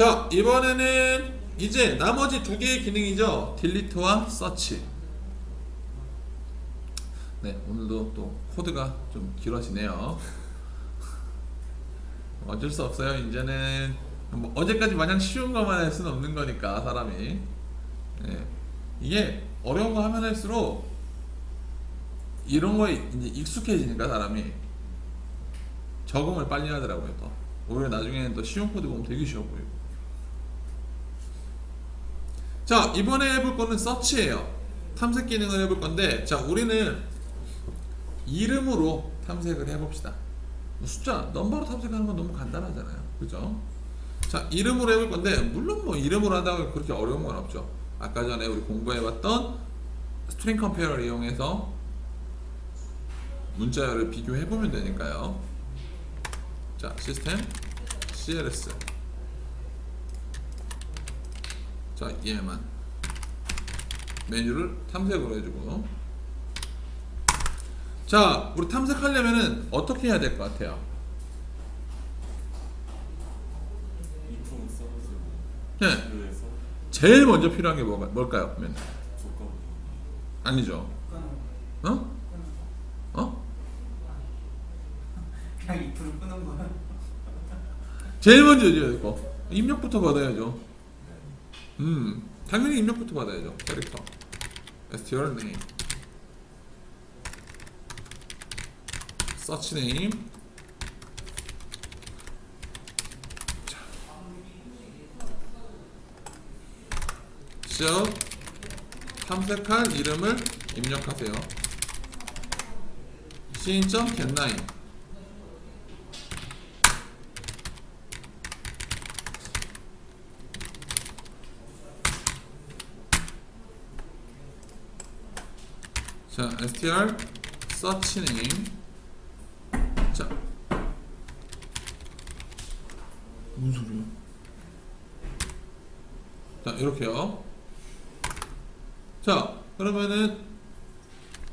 자 이번에는 이제 나머지 두 개의 기능이죠. 딜리트와 서치. 네 오늘도 또 코드가 좀 길어지네요. 어쩔 수 없어요. 이제는 뭐 어제까지 마냥 쉬운 것만 할 수는 없는 거니까 사람이. 네. 이게 어려운 거 하면 할수록 이런 거에 이제 익숙해지니까 사람이 적응을 빨리 하더라고요 또. 오히려 나중에는 또 쉬운 코드 보면 되게 쉬워 보이고 자 이번에 해볼 거는 서치예요. 탐색 기능을 해볼 건데 자 우리는 이름으로 탐색을 해봅시다. 숫자 넘버로 탐색하는 건 너무 간단하잖아요. 그죠? 자 이름으로 해볼 건데 물론 뭐 이름으로 한다고 그렇게 어려운 건 없죠. 아까 전에 우리 공부해봤던 스트링 컴페어를 이용해서 문자열을 비교해보면 되니까요. 자 시스템 CLS 자 얘만. 메뉴를 탐색으로 해주고. 자 우리 탐색하려면은 어떻게 해야 될 것 같아요? 네. 제일 먼저 필요한 게 뭐가, 뭘까요 그러면? 조건. 아니죠. 어? 어? 그냥 이 불을 끄는 거야. 제일 먼저 될거 입력부터 받아야죠 음 당연히 입력부터 받아야죠. 캐릭터. Str name. Name. 자. show 탐색할 이름을 입력하세요. 신.getName 자, str search name 자 무슨 소리야? 자, 이렇게요. 자, 그러면은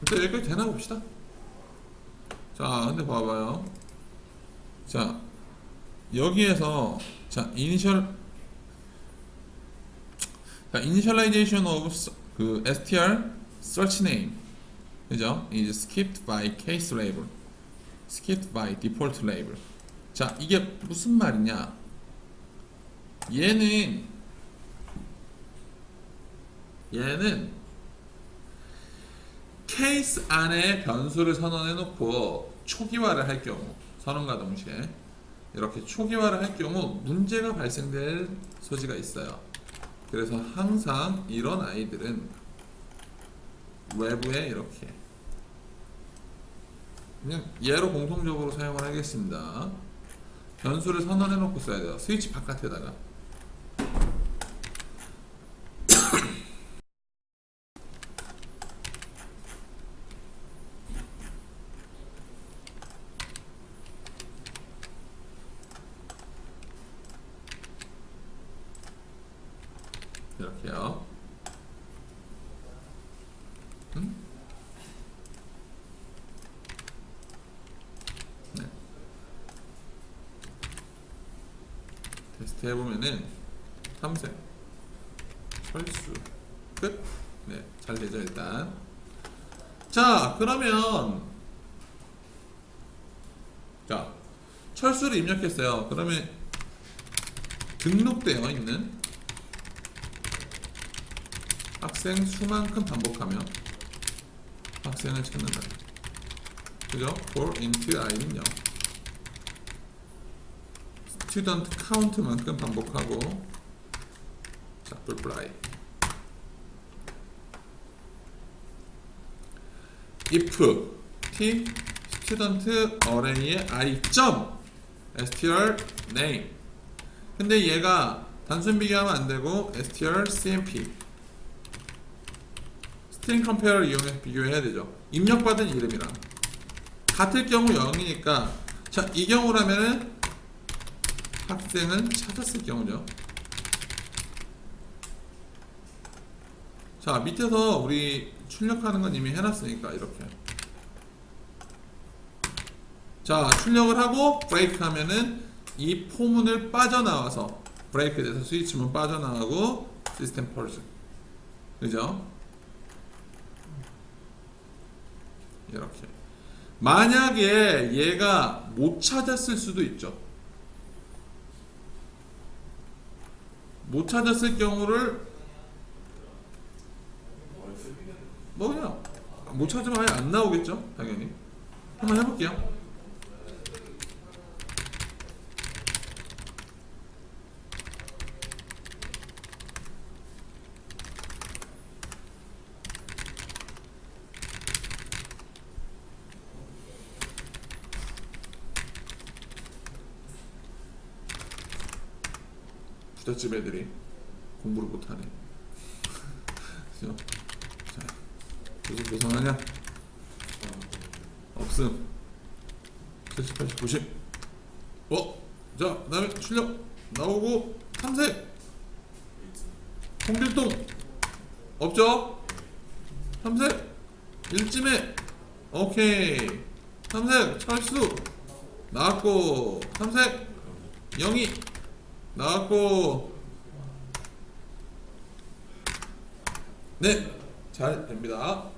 일단 여기까지 되나 봅시다. 자, 근데 봐봐요. 자, 여기에서 자, 이니셜 자, of s- 그 str search name 그죠? is skipped by case label. skipped by default label. 자 이게 무슨 말이냐? 얘는 얘는 케이스 안에 변수를 선언해 놓고 초기화를 할 경우 선언과 동시에 이렇게 초기화를 할 경우 문제가 발생될 소지가 있어요. 그래서 항상 이런 아이들은 외부에 이렇게 그냥 얘로 공통적으로 사용을 하겠습니다. 변수를 선언해 놓고 써야 돼요. 스위치 바깥에다가. 이렇게요. 테스트 해보면은 탐색 철수 끝. 네, 잘 되죠 일단. 자, 그러면 자 철수를 입력했어요. 그러면 등록되어 있는 학생 수만큼 반복하면 학생을 찾는다. 그죠? for int i는 0. Student count만큼 반복하고. 자, reply. if t student array의 i 점 str name. 근데 얘가 단순 비교하면 안 되고 str cmp. 스트링 컴페어를 이용해서 비교해야 되죠. 입력받은 이름이랑. 같을 경우 0이니까. 자, 이 경우라면은 학생은 찾았을 경우죠. 자, 밑에서 우리 출력하는 건 이미 해놨으니까 이렇게. 자, 출력을 하고 브레이크 하면은 이 포문을 빠져나와서 브레이크 돼서 스위치문 빠져나가고 시스템 펄스 그죠? 이렇게 만약에 얘가 못 찾았을 수도 있죠 못 찾았을 경우를 뭐 그냥 못 찾으면 아예 안 나오겠죠 당연히. 한번 해볼게요 부잣집 애들이 공부를 못하네. 그죠? 자, 무슨 고생하냐? 없음. 70, 80, 90 어? 자, 그 다음에 출력 나오고 탐색. 홍길동. 없죠? 탐색. 일찜에. 오케이. 탐색 철수. 나왔고 탐색. 영희 나왔고 네, 잘 됩니다.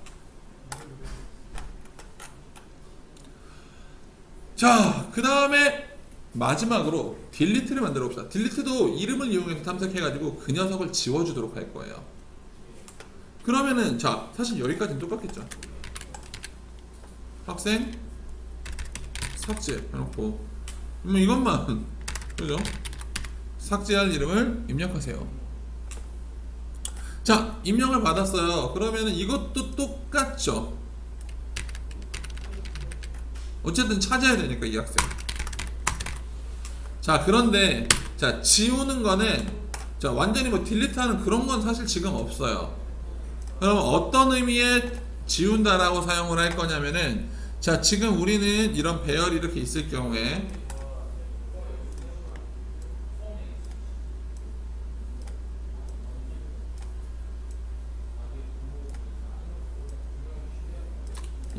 자, 그 다음에 마지막으로 딜리트를 만들어 봅시다. 딜리트도 이름을 이용해서 탐색해 가지고 그 녀석을 지워주도록 할 거예요. 그러면은 자, 사실 여기까지는 똑같겠죠. 학생 삭제 해놓고 그러면 이것만 그죠? 삭제할 이름을 입력하세요. 자, 입력을 받았어요. 그러면은 이것도 똑같죠. 어쨌든 찾아야 되니까 이 학생. 자, 그런데 자 지우는 거는 자 완전히 뭐 딜리트하는 그런 건 사실 지금 없어요. 그럼 어떤 의미의 지운다라고 사용을 할 거냐면은 자 지금 우리는 이런 배열이 이렇게 있을 경우에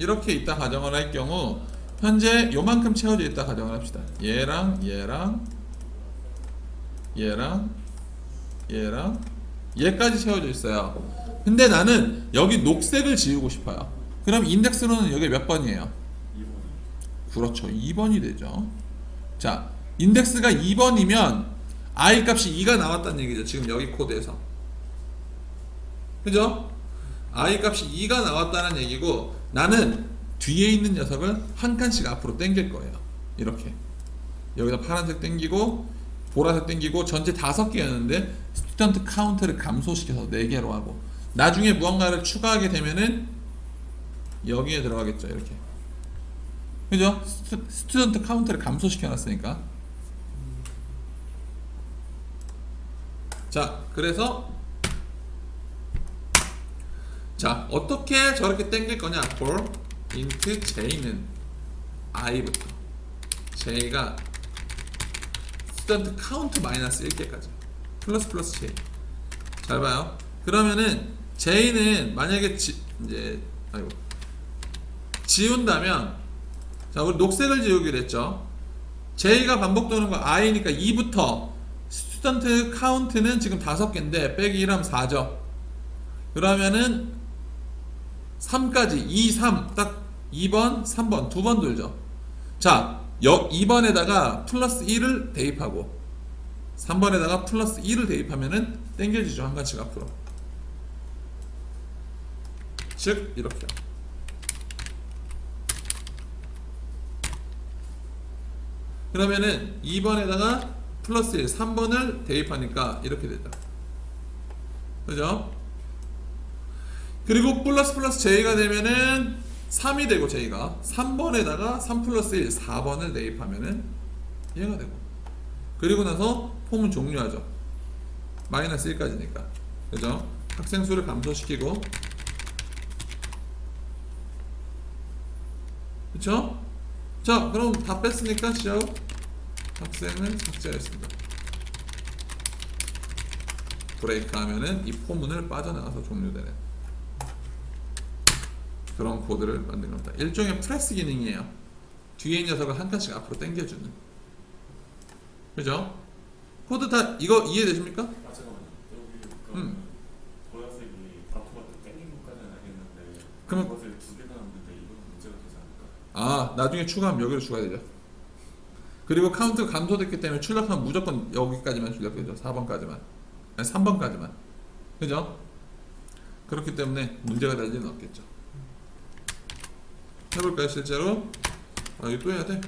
이렇게 있다 가정을 할 경우 현재 요만큼 채워져 있다 가정을 합시다. 얘랑 얘랑 얘랑 얘랑 얘까지 채워져 있어요. 근데 나는 여기 녹색을 지우고 싶어요. 그럼 인덱스로는 여기 몇 번이에요? 2번 그렇죠. 2번이 되죠. 자, 인덱스가 2번이면 i 값이 2가 나왔다는 얘기죠. 지금 여기 코드에서. 그죠? i 값이 2가 나왔다는 얘기고 나는 뒤에 있는 녀석을 한 칸씩 앞으로 당길 거예요. 이렇게. 여기다 파란색 당기고 보라색 당기고 전체 다섯 개였는데 스튜던트 카운트를 감소시켜서 네 개로 하고 나중에 무언가를 추가하게 되면은 여기에 들어가겠죠. 이렇게. 그죠? 스튜, 스튜던트 카운트를 감소시켜 놨으니까. 자, 그래서 자, 어떻게 저렇게 땡길 거냐? for int j는 i부터 j가 스튜던트 카운트 마이너스 1개까지 플러스 플러스 j 잘 봐요. 그러면은 j는 만약에 지, 이제 아이고 지운다면 자 우리 녹색을 지우기로 했죠 j가 반복되는 거 i니까 2부터 스튜던트 카운트는 지금 다섯 개인데 빼기 1하면 4죠 그러면은 3까지 2, 3 딱 2번, 3번 두 번 돌죠 자 여, 2번에다가 플러스 1을 대입하고 3번에다가 플러스 1을 대입하면은 땡겨지죠 한 칸씩 앞으로 즉 이렇게요 그러면은 2번에다가 플러스 1, 3번을 대입하니까 이렇게 되죠. 그죠? 그리고 플러스 플러스 j가 되면은 3이 되고 j가 3번에다가 3 플러스 1, 4번을 대입하면은 얘가 되고 그리고 나서 폼은 종료하죠. 마이너스 1까지니까. 그죠? 학생 수를 감소시키고 그쵸? 자 그럼 다 뺐으니까 지하고 학생을 삭제하겠습니다 브레이크 하면은 이 포문을 빠져나가서 종료되는 그런 코드를 만든 겁니다 일종의 프레스 기능이에요 뒤에 있는 녀석을 한 칸씩 앞으로 당겨주는 그죠? 코드 다 이거 이해되십니까? 아 잠깐만요. 여기 그 음. 보라색이 바토마트 땡긴 것까지는 알겠는데 그럼- 그것을 두 개가 남는데 이건 문제가 되지 않을까? 아 나중에 추가하면 여기로 추가되죠 그리고 카운트 감소됐기 때문에 출력하면 무조건 여기까지만 출력되죠 4번까지만 아니 3번까지만 그죠? 그렇기 때문에 문제가 될 일은 없겠죠 해볼까요 실제로? 아 이거 또 해야 돼?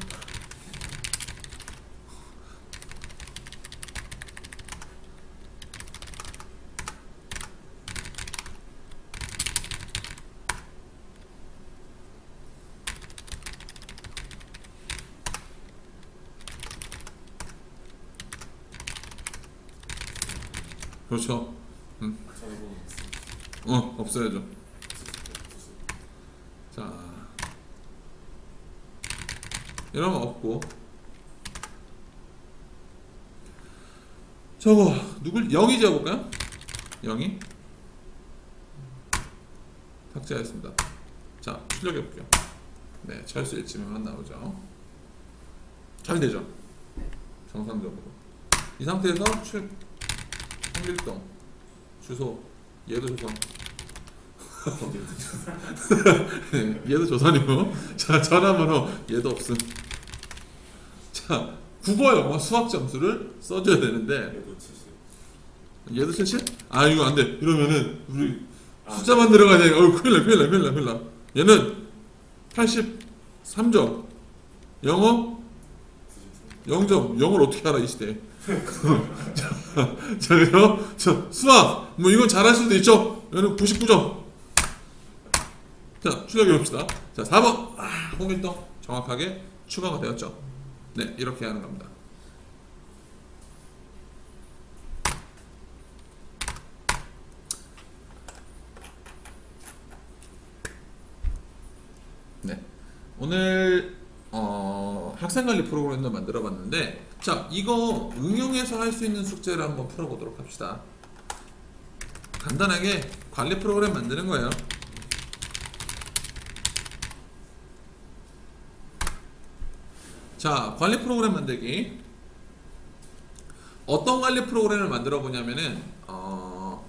그렇죠 전화번호 있어. 어 없어야죠 자 이러면 없고. 저거 누굴 영이 지어볼까요? 영이? 탁자였습니다. 자 출력해볼게요. 네 철수 일치면만 나오죠. 잘 되죠? 정상적으로. 이 상태에서 출 홍길동 주소 얘도 조선. 네, 얘도 조선이고. 자 전화번호 얘도 없음 자 국어 영어 수학 점수를 써줘야 되는데. 얘도 70. 얘도 70? 아 이거 안 돼. 이러면은 우리 아, 숫자만 들어가야 돼. 어우 큰일 나 큰일 나 큰일 나 큰일 나. 얘는 83점. 영어? 93. 0점. 영어를 어떻게 알아 이 시대에? 자, 자 그래서 저 수학. 뭐 이건 잘할 수도 있죠? 얘는 99점. 자 출력해 봅시다. 자 4번. 아 홍길동 정확하게 추가가 되었죠 네 이렇게 하는 겁니다. 네 오늘 어, 학생관리 프로그램도 만들어 봤는데 자 이거 응용해서 할 수 있는 숙제를 한번 풀어보도록 합시다. 간단하게 관리 프로그램 만드는 거예요 자 관리 프로그램 만들기. 어떤 관리 프로그램을 만들어 보냐면은 어,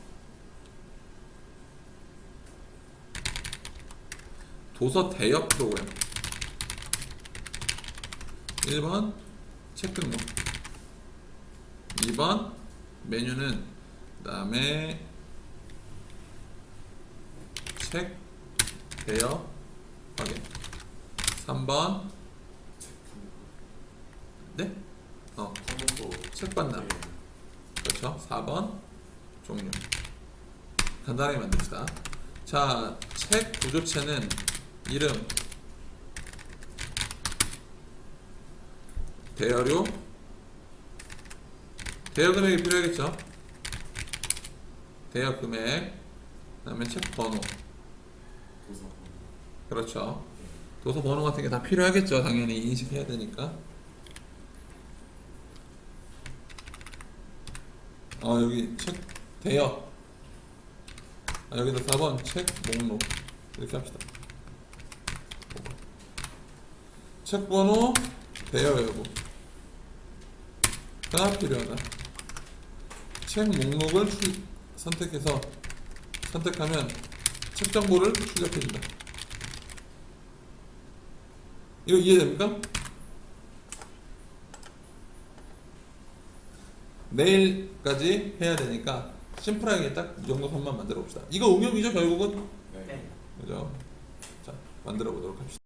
도서 대여 프로그램. 1번 책 등록 2번 메뉴는 그 다음에 책 대여 확인. 3번 네? 어, 한번도 책 반납 그렇죠. 4번 종료. 간단하게 만듭시다. 자 책 구조체는 이름 대여료 대여 금액이 필요하겠죠? 대여 금액 그 다음에 책 번호. 도서 그렇죠. 도서 번호 같은 게 다 필요하겠죠. 당연히 인식해야 되니까 어 여기 책 대여 아, 여기다 4번 책 목록. 이렇게 합시다. 책 번호 대여 여부 가 필요하다 책 목록을 출- 선택해서 선택하면 책 정보를 출력해준다. 이거 이해됩니까? 내일까지 해야 되니까 심플하게 딱 이 정도 선만 만들어 봅시다. 이거 응용이죠 결국은 네. 그죠? 자 만들어 보도록 합시다.